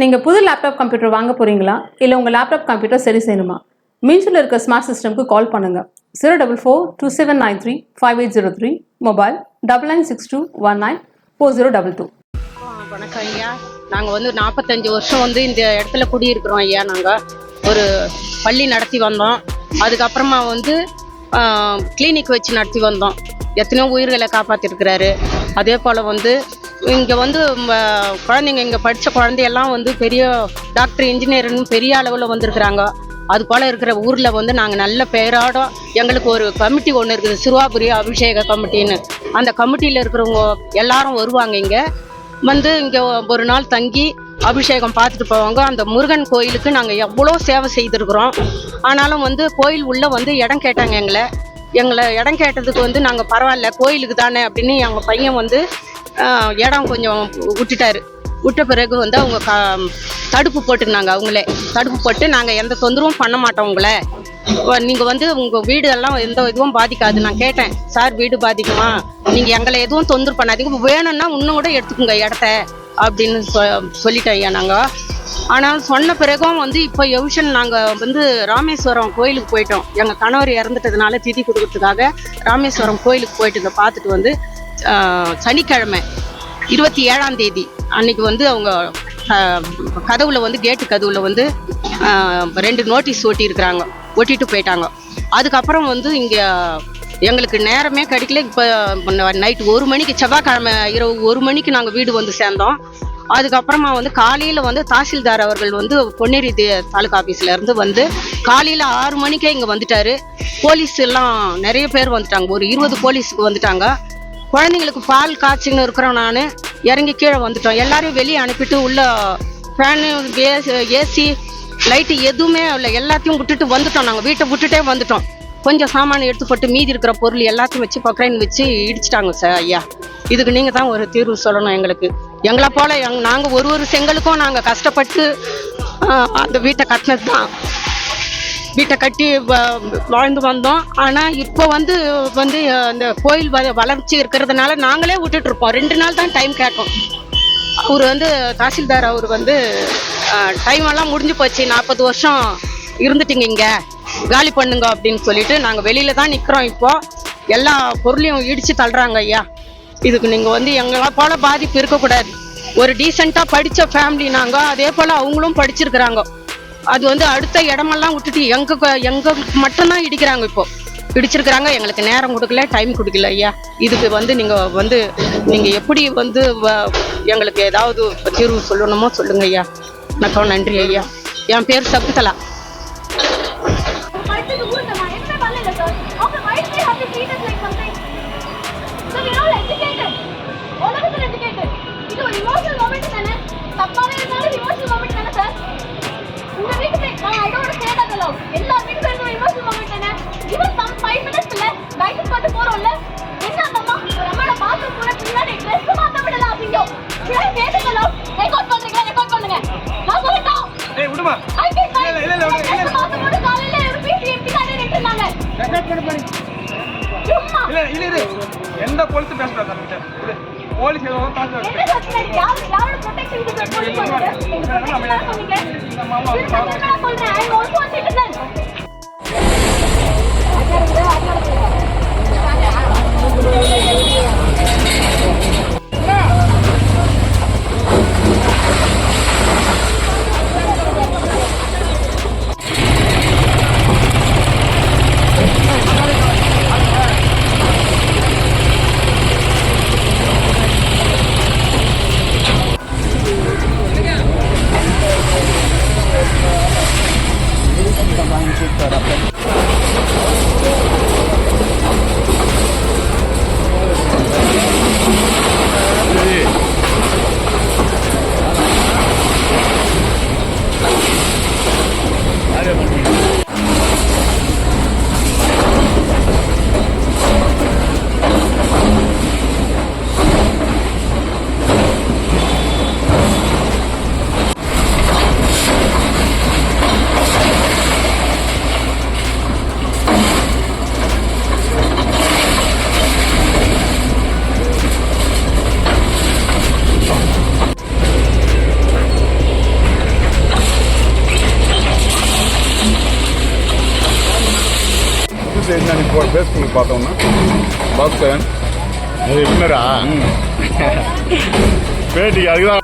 நீங்கள் புது laptop computer வாங்க போகிறீங்களா இல்லை உங்கள் லேப்டாப் கம்ப்யூட்டர் சரி செய்யணுமா? மீன்ஸில் இருக்க ஸ்மார்ட் சிஸ்டம்க்கு கால் பண்ணுங்கள் zero double four two seven nine three five eight zero three mobile double nine six two one nine four zero double two வணக்கம் ஐயா. நாங்கள் வந்து நாற்பத்தஞ்சு வருஷம் வந்து இந்த இடத்துல குடியிருக்கிறோம் ஐயா நாங்கள் ஒரு பள்ளி நடத்தி வந்தோம். அதுக்கப்புறமா வந்து கிளினிக் வச்சு நடத்தி வந்தோம். எத்தனையோ உயிர்களை காப்பாற்றிருக்கிறாரு அதே போல் வந்து இங்கே வந்து குழந்தைங்க இங்கே படித்த குழந்தையெல்லாம் வந்து பெரிய டாக்டர் இன்ஜினியர்னு பெரிய அளவில் வந்திருக்கிறாங்க. அது போல் இருக்கிற ஊரில் வந்து நாங்கள் நல்ல பெயரோட எங்களுக்கு ஒரு கமிட்டி ஒன்று இருக்குது சிறுவாபுரி அபிஷேக கமிட்டின்னு அந்த கமிட்டியில் இருக்கிறவங்க எல்லாரும் வருவாங்க இங்கே. வந்து இங்கே ஒரு நாள் தங்கி அபிஷேகம் பார்த்துட்டு போவாங்க. அந்த முருகன் கோயிலுக்கு நாங்கள் எவ்வளோ சேவை செய்திருக்கிறோம். ஆனாலும் வந்து கோயில் உள்ளே வந்து இடம் கேட்டாங்க எங்களை. எங்களை இடம் கேட்டதுக்கு வந்து நாங்கள் பரவாயில்ல கோயிலுக்கு தானே அப்படின்னு எங்கள் பையன் வந்து இடம் கொஞ்சம் விட்டுட்டாரு. விட்ட பிறகு வந்து அவங்க க தடுப்பு போட்டுருந்தாங்க அவங்களே. தடுப்பு போட்டு நாங்கள் எந்த தொந்தரவும் பண்ண மாட்டோம் உங்களை. நீங்கள் வந்து உங்கள் வீடு எல்லாம் எந்த இதுவும் பாதிக்காது. நான் கேட்டேன் சார் வீடு பாதிக்குமா? நீங்கள் எங்களை எதுவும் தொந்தரவு பண்ணாதீங்க. வேணும்னா இன்னும் கூட எடுத்துக்கோங்க இடத்த. அப்படின்னு சொ சொல்லிட்டோம் ஐயா நாங்கள் ஆனால் சொன்ன பிறகும் வந்து இப்போ எவிஷன் நாங்கள் வந்து ராமேஸ்வரம் கோயிலுக்கு போயிட்டோம். எங்கள் கணவர் இறந்துட்டதுனால திதி கொடுக்கறதுக்காக ராமேஸ்வரம் கோயிலுக்கு போயிட்டு இதை பார்த்துட்டு வந்து சனிக்கிழமை இருபத்தி ஏழாம் தேதி. அன்னைக்கு வந்து அவங்க கதவுல வந்து கேட்டு கதவுல வந்து ரெண்டு நோட்டீஸ் ஒட்டியிருக்கிறாங்க. ஒட்டிட்டு போயிட்டாங்க. அதுக்கப்புறம் வந்து இங்கே எங்களுக்கு நேரமே கிடைக்கல. இப்போ நைட்டு ஒரு மணிக்கு செவ்வாய்க்கிழமை இரவு ஒரு மணிக்கு நாங்கள் வீடு வந்து சேர்ந்தோம். அதுக்கப்புறமா வந்து காலையில் வந்து தாசில்தார் அவர்கள் வந்து பொன்னேரி தாலுகா ஆஃபீஸில் இருந்து வந்து காலையில் ஆறு மணிக்கே இங்கே வந்துட்டாரு. போலீஸ் எல்லாம் நிறைய பேர் வந்துட்டாங்க. ஒரு இருபது போலீஸுக்கு வந்துட்டாங்க. குழந்தைங்களுக்கு பால் காய்ச்சின்னு இருக்கிறோம் நான். இறங்கி கீழே வந்துட்டோம். எல்லாரையும் வெளியே அனுப்பிட்டு உள்ள ஃபேனு ஏசி லைட்டு எதுவுமே இல்லை. எல்லாத்தையும் விட்டுட்டு வந்துட்டோம் நாங்கள் வீட்டை விட்டுட்டே வந்துட்டோம். கொஞ்சம் சாமான் எடுத்து போட்டு மீதி இருக்கிற பொருள் எல்லாத்தையும் வச்சு பக்ரைன் வச்சு இடிச்சிட்டாங்க சார் ஐயா. இதுக்கு நீங்கள் தான் ஒரு தீர்வு சொல்லணும் எங்களுக்கு. எங்களை போல் எங் நாங்கள் ஒரு ஒரு செங்கலுக்கும் நாங்கள் கஷ்டப்பட்டு அந்த வீட்டை கட்டினது தான். வீட்டை கட்டி வாழ்ந்து வந்தோம். ஆனால் இப்போ வந்து வந்து அந்த கோயில் வ- வளர்ச்சி இருக்கிறதுனால நாங்களே விட்டுட்டு இருப்போம். ரெண்டு நாள் தான் டைம் கேட்டோம். அவர் வந்து தாசில்தார் அவர் வந்து டைம் எல்லாம் முடிஞ்சு போச்சு. நாற்பது வருஷம் இருந்துட்டீங்க இங்கே. காலி பண்ணுங்க அப்படின்னு சொல்லிட்டு நாங்கள் வெளியில தான் நிற்கிறோம் இப்போ. எல்லா பொருளையும் இடிச்சு தள்ளுறாங்க ஐயா. இதுக்கு நீங்கள் வந்து எங்களை போல பாதிப்பு இருக்கக்கூடாது. ஒரு டீசெண்டாக படித்த ஃபேமிலி நாங்கள் அதே போல் அவங்களும் படிச்சிருக்கிறாங்க. அது வந்து அடுத்த இடமெல்லாம் விட்டுட்டு எங்க க- மட்டும்தான் இடிக்கிறாங்க இப்போ. இடிச்சிருக்கிறாங்க எங்களுக்கு நேரம் கொடுக்கல டைம் கொடுக்கல ஐயா. இதுக்கு வந்து நீங்க வந்து நீங்க எப்படி வந்து வ- எங்களுக்கு ஏதாவது தீர்வு சொல்லணுமோ சொல்லுங்க ஐயா. வணக்கம் நன்றி ஐயா. என் பேர் சகுந்தலா. தப்பான நான் I don't want to say that aloud எல்லா வீட்டுக்கும் minutes இல்ல டைட்டில் போட்டு போறோம்ல? என்ன அந்த அம்மா? ஒரு அம்மாவோட பாத்ரூம் கூட பின்னாடி ட்ரெஸ் மாத்த விடலாம் அப்படிங்கோ. பின்னாடி பேசுங்க aloud ரெக்கார்ட் பண்றீங்களா ரெக்கார்ட் பண்ணுங்க. நான் சொல்லட்டும் ஏய் விடுமா. இல்ல, இல்ல, மாத்த காலையில ஒரு ரெக்கார்ட் பண்ணி பண்ணி. சும்மா. இல்ல எந்த பொழுது பேசக்கூடாது தம்பிட்ட போலீஸ் ஏதோ பாத்து என்ன చేసిన ఫోర్ వేసుకుని పోతా ఉన్నా బాగుతాయని అది విన్నారా పేటి అడిగినా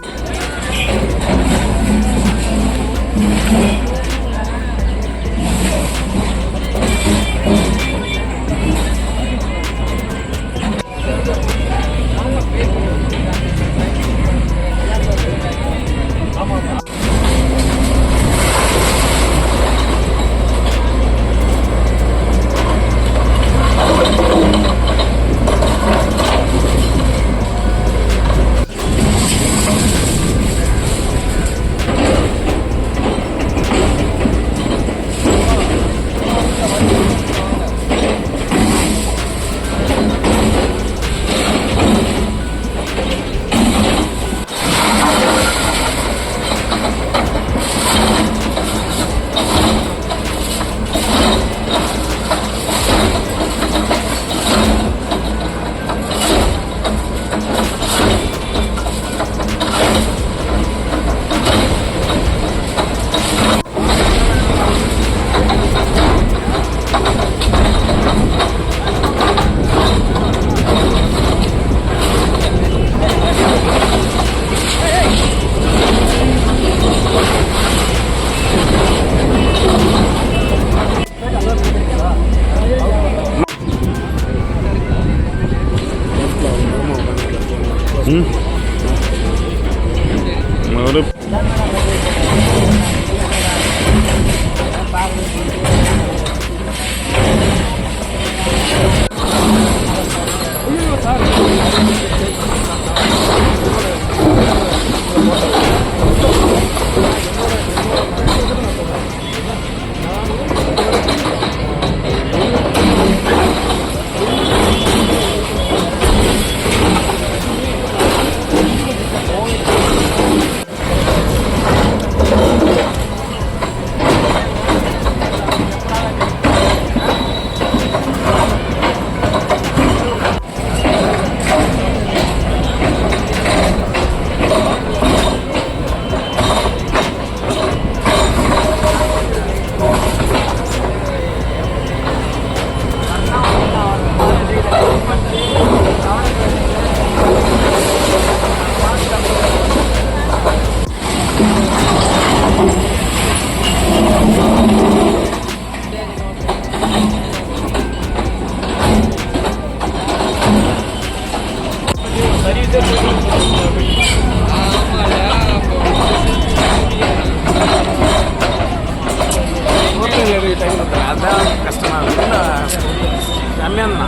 இல்லைன்னா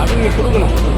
அப்படின்னு கொடுக்கணும்